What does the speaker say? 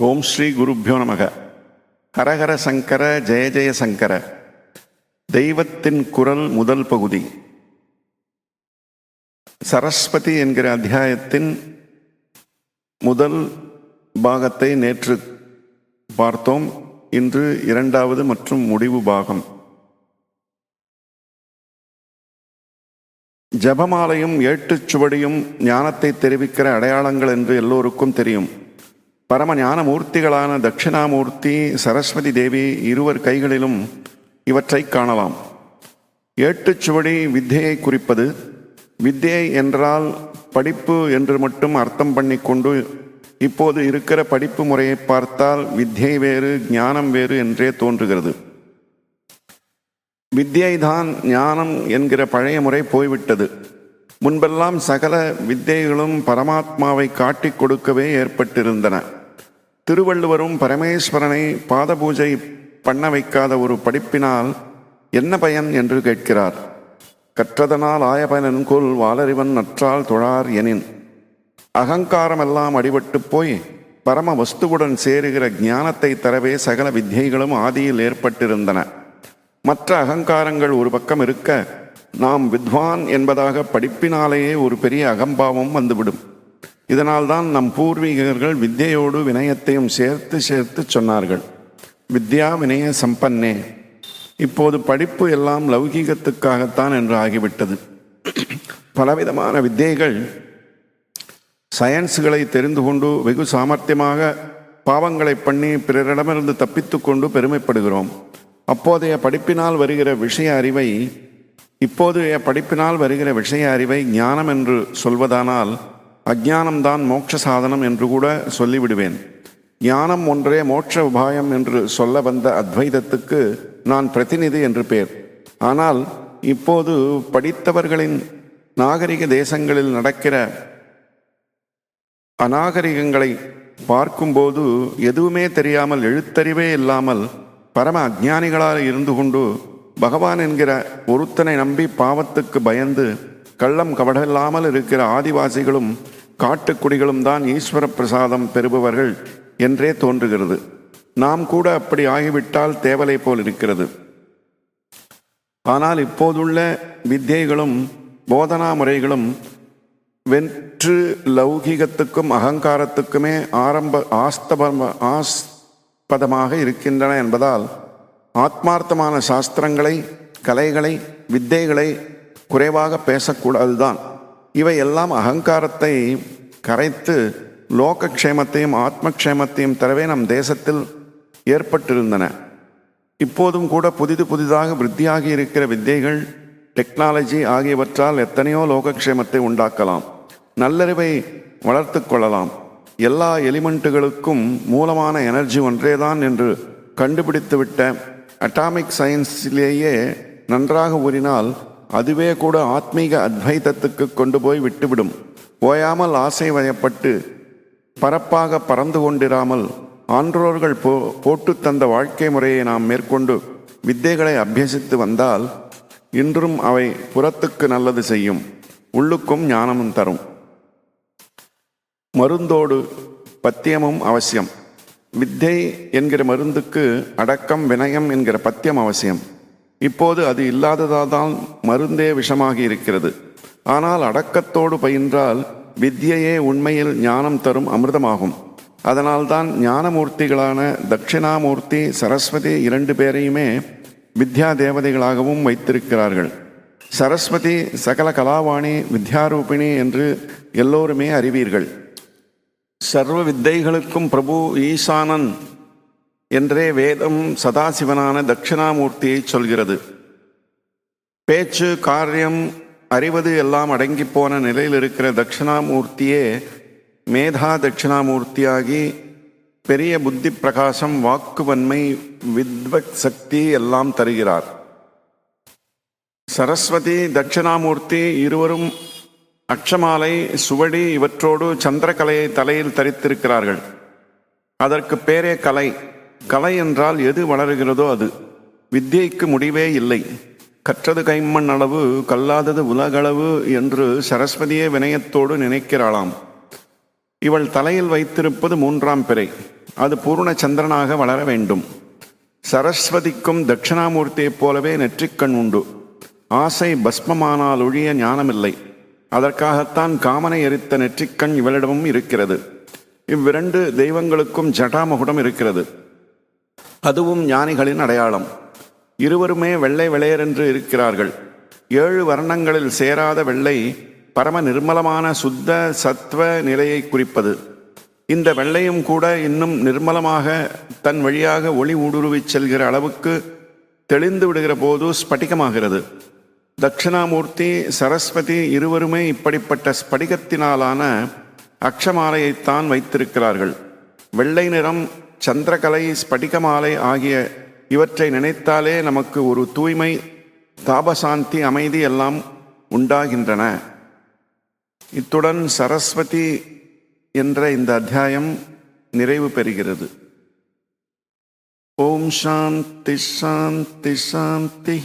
ஓம் ஸ்ரீ குருப்பியோ நமக. ஹரஹர சங்கர ஜெய ஜெய சங்கர. தெய்வத்தின் குரல் முதல் பகுதி. சரஸ்வதி என்கிற அத்தியாயத்தின் முதல் பாகத்தை நேற்று பார்த்தோம். இன்று இரண்டாவது மற்றும் முடிவு பாகம். ஜபமாலையும் ஏட்டுச் சுவடியும் ஞானத்தை தெரிவிக்கிற அடையாளங்கள் என்று எல்லோருக்கும் தெரியும். பரம ஞானமூர்த்திகளான தட்சிணாமூர்த்தி சரஸ்வதி தேவி இருவர் கைகளிலும் இவற்றை காணலாம். ஏட்டுச்சுவடி வித்தியை வித்தையை குறிப்பது வித்தியை என்றால் படிப்பு என்று மட்டும் அர்த்தம் பண்ணிக்கொண்டு இப்போது இருக்கிற படிப்பு முறையை பார்த்தால் வித்தியை வேறு ஞானம் வேறு என்றே தோன்றுகிறது. வித்தியைதான் ஞானம் என்கிற பழைய முறை போய்விட்டது. முன்பெல்லாம் சகல வித்தைகளும் பரமாத்மாவை காட்டிக் கொடுக்கவே ஏற்பட்டிருந்தன. திருவள்ளுவரும் பரமேஸ்வரனை பாத பூஜை பண்ண வைக்காத ஒரு படிப்பினால் என்ன பயன் என்று கேட்கிறார். கற்றதனால் ஆய பயனன் கொல் வாலறிவன் நற்றால் தொழார் எனின். அகங்காரமெல்லாம் அடிபட்டு போய் பரம வஸ்துவுடன் சேருகிற ஞானத்தை தரவே சகல வித்தியைகளும் ஆதியில் ஏற்பட்டிருந்தன. மற்ற அகங்காரங்கள் ஒரு பக்கம் இருக்க நாம் வித்வான் என்பதாக படிப்பினாலேயே ஒரு பெரிய அகம்பாவம் வந்துவிடும். இதனால்தான் நம் பூர்வீகர்கள் வித்தையோடு வினயத்தையும் சேர்த்து சேர்த்து சொன்னார்கள். வித்யா வினய சம்பன்னே. இப்போது படிப்பு எல்லாம் லௌகீகத்துக்காகத்தான் என்று ஆகிவிட்டது. பலவிதமான வித்தியைகள் சயின்ஸுகளை தெரிந்து கொண்டு வெகு சாமர்த்தியமாக பாவங்களை பண்ணி பிறரிடமிருந்து தப்பித்து கொண்டு பெருமைப்படுகிறோம். அப்போதைய படிப்பினால் வருகிற விஷய அறிவை இப்போதைய படிப்பினால் வருகிற விஷய அறிவை ஞானம் என்று சொல்வதானால் அஜானம்தான் மோட்ச சாதனம் என்று கூட சொல்லிவிடுவேன். ஞானம் ஒன்றே மோட்ச உபாயம் என்று சொல்ல வந்த அத்வைதத்துக்கு நான் பிரதிநிதி என்று பேர். ஆனால் இப்போது படித்தவர்களின் நாகரிக தேசங்களில் நடக்கிற அநாகரிகங்களை பார்க்கும்போது எதுவுமே தெரியாமல் எழுத்தறிவே இல்லாமல் பரம அஜானிகளால் இருந்து கொண்டு பகவான் என்கிற ஒருத்தனை நம்பி பாவத்துக்கு பயந்து கள்ளம் கவடமில்லாமல் இருக்கிற ஆதிவாசிகளும் காட்டுக்குடிகளும் தான் ஈஸ்வர பிரசாதம் பெறுபவர்கள் என்றே தோன்றுகிறது. நாம் கூட அப்படி ஆகிவிட்டால் தேவலை போல் இருக்கிறது. ஆனால் இப்போதுள்ள வித்தியைகளும் போதனா முறைகளும் வெற்று லௌகிகத்துக்கும் அகங்காரத்துக்குமே ஆரம்ப ஆஸ்தப ஆஸ்பதமாக இருக்கின்றன என்பதால் ஆத்மார்த்தமான சாஸ்திரங்களை கலைகளை வித்தைகளை குறைவாக பேசக்கூடாது தான் இவை எல்லாம் அகங்காரத்தை கரைத்து லோகக்ஷேமத்தையும் ஆத்மக்ஷேமத்தையும் தரவே நம் தேசத்தில் ஏற்பட்டிருந்தன. இப்போதும் கூட புதிது புதிதாக விருத்தியாகி இருக்கிற வித்தைகள் டெக்னாலஜி ஆகியவற்றால் எத்தனையோ லோகக்ஷேமத்தை உண்டாக்கலாம். நல்லறிவை வளர்த்து கொள்ளலாம். எல்லா எலிமெண்ட்டுகளுக்கும் மூலமான எனர்ஜி ஒன்றேதான் என்று கண்டுபிடித்துவிட்ட அட்டாமிக் சயின்ஸிலேயே நன்றாக ஊறினால் அதுவே கூட ஆத்மீக அத்வைதத்துக்கு கொண்டு போய் விட்டுவிடும். ஓயாமல் ஆசை வயப்பட்டு பரப்பாக பறந்து கொண்டிராமல் ஆன்றோர்கள் போ போட்டு தந்த வாழ்க்கை முறையை நாம் மேற்கொண்டு வித்தைகளை அபியசித்து வந்தால் இன்றும் அவை புறத்துக்கு நல்லது செய்யும். உள்ளுக்கும் ஞானமும் தரும். மருந்தோடு பத்தியமும் அவசியம். வித்தை என்கிற மருந்துக்கு அடக்கம் வினயம் என்கிற பத்தியம் அவசியம். இப்போது அது இல்லாததால் மருந்தே விஷமாகி இருக்கிறது. ஆனால் அடக்கத்தோடு பயின்றால் வித்யையே உண்மையில் ஞானம் தரும் அமிர்தமாகும். அதனால்தான் ஞானமூர்த்திகளான தட்சிணாமூர்த்தி சரஸ்வதி இரண்டு பேரையுமே வித்யா தேவதைகளாகவும் வைத்திருக்கிறார்கள். சரஸ்வதி சகல கலாவாணி வித்யாரூபிணி என்று எல்லோருமே அறிவீர்கள். சர்வ வித்தைகளுக்கும் பிரபு ஈசானன் என்றே வேதம் சதாசிவனான தட்சிணாமூர்த்தியை சொல்கிறது. பேச்சு காரியம் அறிவது எல்லாம் அடங்கி போன நிலையில் இருக்கிற தட்சிணாமூர்த்தியே மேதா தட்சிணாமூர்த்தியாகி பெரிய புத்தி பிரகாசம் வாக்குவன்மை வித்வக் சக்தி எல்லாம் தருகிறார். சரஸ்வதி தட்சிணாமூர்த்தி இருவரும் அக்ஷமாலை சுவடி இவற்றோடு சந்திரகலையை தலையில் தரித்திருக்கிறார்கள். அதற்கு பேரே கலை. கலை என்றால் எது வளருகிறதோ அது. வித்தியைக்கு முடிவே இல்லை. கற்றது கைமண் அளவு கல்லாதது உலகளவு என்று சரஸ்வதியே வினயத்தோடு நினைக்கிறாளாம். இவள் தலையில் வைத்திருப்பது மூன்றாம் பிறை. அது பூர்ண சந்திரனாக வளர வேண்டும். சரஸ்வதிக்கும் தட்சிணாமூர்த்தியைப் போலவே நெற்றிக்கண் உண்டு. ஆசை பஸ்மமானால் ஒழிய ஞானமில்லை. அதற்காகத்தான் காமனை எரித்த நெற்றிக்கண் இவளிடமும் இருக்கிறது. இவ்விரண்டு தெய்வங்களுக்கும் ஜடாமகுடம் இருக்கிறது. அதுவும் ஞானிகளின் அடையாளம். இருவருமே வெள்ளை வெளையரென்று இருக்கிறார்கள். ஏழு வர்ணங்களில் சேராத வெள்ளை பரம நிர்மலமான சுத்த சத்வ நிலையை குறிப்பது. இந்த வெள்ளையும் கூட இன்னும் நிர்மலமாக தன் வழியாக ஒளி ஊடுருவிச் செல்கிற அளவுக்கு தெளிந்து விடுகிற போது ஸ்படிகமாகிறது. தட்சிணாமூர்த்தி சரஸ்வதி இருவருமே இப்படிப்பட்ட ஸ்படிகத்தினாலான அக்ஷமாலையைத்தான் வைத்திருக்கிறார்கள். வெள்ளை நிறம் சந்திரகலை ஸ்படிகமாலை ஆகிய இவற்றை நினைத்தாலே நமக்கு ஒரு தூய்மை தாபசாந்தி அமைதி எல்லாம் உண்டாகின்றன. இத்துடன் சரஸ்வதி என்ற இந்த அத்தியாயம் நிறைவு பெறுகிறது. ஓம் சாந்தி சாந்தி சாந்தி